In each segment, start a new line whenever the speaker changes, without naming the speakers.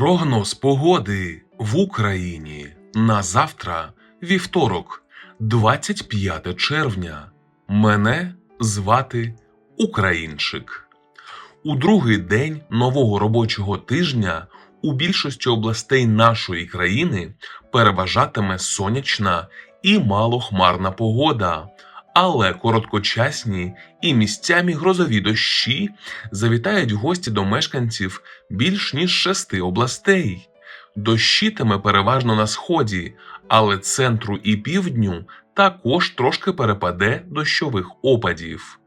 Прогноз погоди в Україні на завтра, вівторок, 25 червня. Мене звати Українчик. У другий день нового робочого тижня у більшості областей нашої країни переважатиме сонячна і малохмарна погода, але короткочасні і місцями грозові дощі завітають гості до мешканців більш ніж шести областей. Дощитиме переважно на сході, але центру і півдню також трошки перепаде дощових опадів.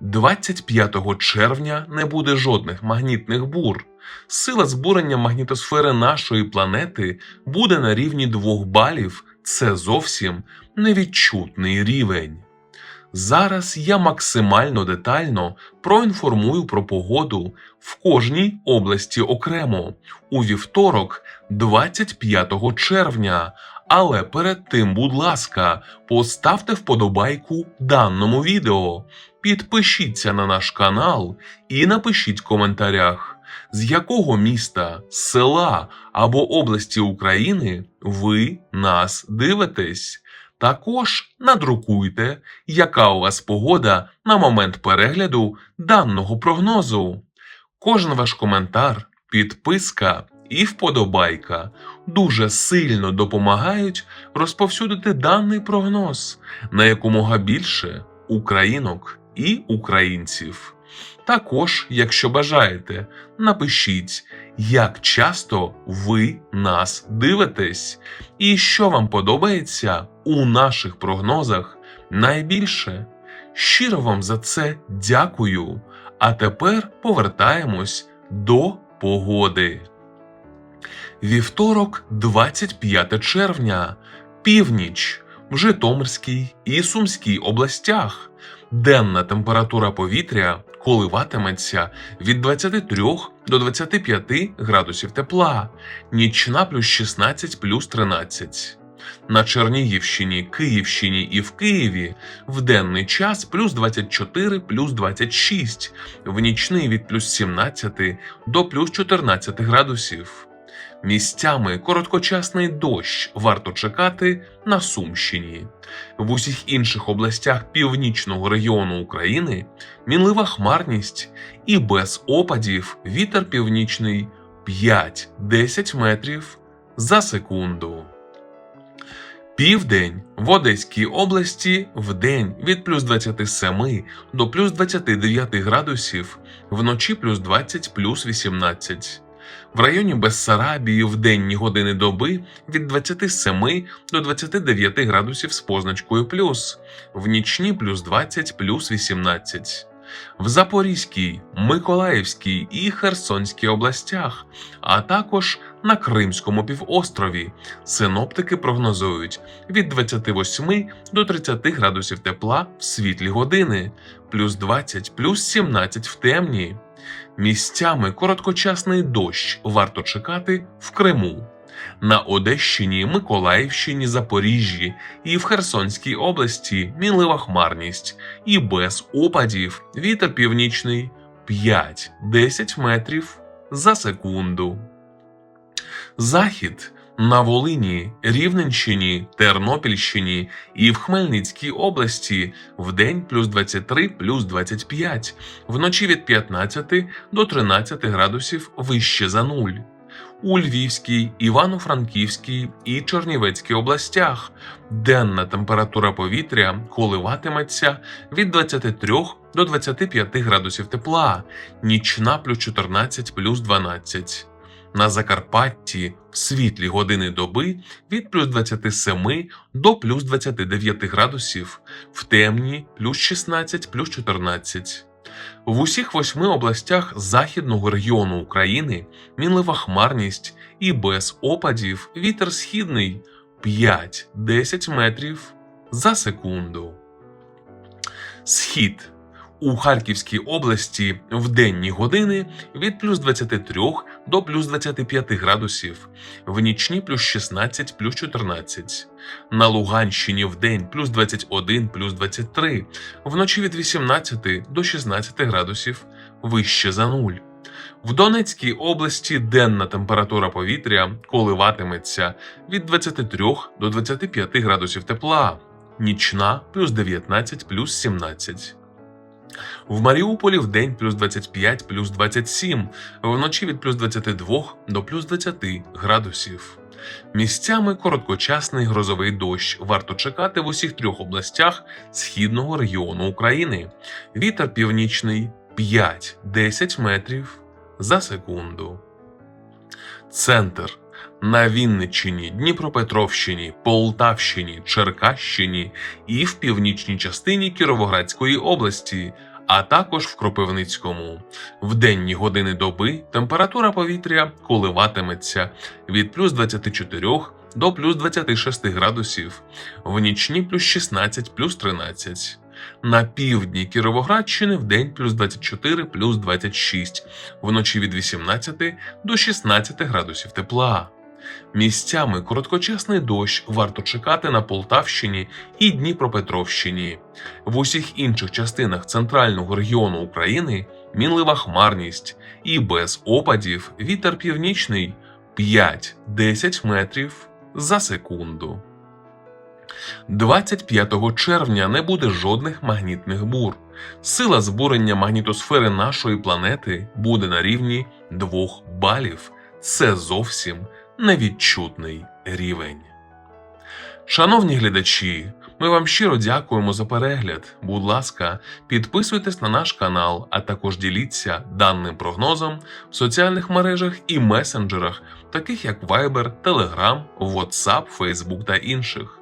25 червня не буде жодних магнітних бур. Сила збурення магнітосфери нашої планети буде на рівні 2 балів. Це зовсім невідчутний рівень. Зараз я максимально детально проінформую про погоду в кожній області окремо у вівторок, 25 червня. Але перед тим, будь ласка, поставте вподобайку даному відео, підпишіться на наш канал і напишіть в коментарях, з якого міста, села або області України ви нас дивитесь. Також надрукуйте, яка у вас погода на момент перегляду даного прогнозу. Кожен ваш коментар, підписка і вподобайка дуже сильно допомагають розповсюдити даний прогноз на якомога більше українок і українців. Також, якщо бажаєте, напишіть, як часто ви нас дивитесь, і що вам подобається у наших прогнозах найбільше. Щиро вам за це дякую. А тепер повертаємось до погоди. Вівторок, 25 червня, північ в Житомирській і Сумській областях. Денна температура повітря коливатиметься від 23 до 25 градусів тепла, нічна плюс 16 плюс 13. На Чернігівщині, Київщині і в Києві в денний час плюс 24 плюс 26, в нічний від плюс 17 до плюс 14 градусів. Місцями короткочасний дощ варто чекати на Сумщині. В усіх інших областях північного регіону України мінлива хмарність і без опадів вітер північний 5-10 метрів за секунду. Південь в Одеській області в день від плюс 27 до плюс 29 градусів, вночі плюс 20 плюс 18. В районі Бессарабії в денні години доби від 27 до 29 градусів з позначкою плюс, в нічні плюс 20 плюс 18. В Запорізькій, Миколаївській і Херсонській областях, а також на Кримському півострові синоптики прогнозують від 28 до 30 градусів тепла в світлі години, плюс 20 плюс 17 в темні. Місцями короткочасний дощ варто чекати в Криму. На Одещині, Миколаївщині, Запоріжжі і в Херсонській області мінлива хмарність і без опадів вітер північний 5-10 метрів за секунду. Захід на Волині, Рівненщині, Тернопільщині і в Хмельницькій області в день плюс 23 плюс 25, вночі від 15 до 13 градусів вище за нуль. У Львівській, Івано-Франківській і Чернівецькій областях денна температура повітря коливатиметься від 23 до 25 градусів тепла, нічна плюс 14 плюс 12. На Закарпатті в світлі години доби від плюс 27 до плюс 29 градусів, в темні плюс 16 плюс 14. В усіх восьми областях західного регіону України мінлива хмарність і без опадів вітер східний 5-10 метрів за секунду. Схід у Харківській області в денні години від плюс 23 до плюс 25 градусів, в нічні плюс 16 плюс 14. На Луганщині в день плюс 21 плюс 23, вночі від 18 до 16 градусів вище за нуль. В Донецькій області денна температура повітря коливатиметься від 23 до 25 градусів тепла, нічна плюс 19 плюс 17. В Маріуполі в день плюс 25 плюс 27, вночі від плюс 22 до плюс 20 градусів. Місцями короткочасний грозовий дощ варто чекати в усіх трьох областях східного регіону України. Вітер північний 5-10 метрів за секунду. Центр на Вінниччині, Дніпропетровщині, Полтавщині, Черкащині і в північній частині Кіровоградської області, а також в Кропивницькому. В денні години доби температура повітря коливатиметься від плюс 24 до плюс 26 градусів, в нічні плюс 16 плюс 13. На півдні Кіровоградщини в день плюс 24 плюс 26, вночі від 18 до 16 градусів тепла. Місцями короткочасний дощ варто чекати на Полтавщині і Дніпропетровщині. В усіх інших частинах центрального регіону України мінлива хмарність і без опадів вітер північний 5-10 метрів за секунду. 25 червня не буде жодних магнітних бур. Сила збурення магнітосфери нашої планети буде на рівні 2 балів. Це зовсім невідчутний рівень. Шановні глядачі, ми вам щиро дякуємо за перегляд. Будь ласка, підписуйтесь на наш канал, а також діліться даним прогнозом в соціальних мережах і месенджерах, таких як Viber, Telegram, WhatsApp, Facebook та інших.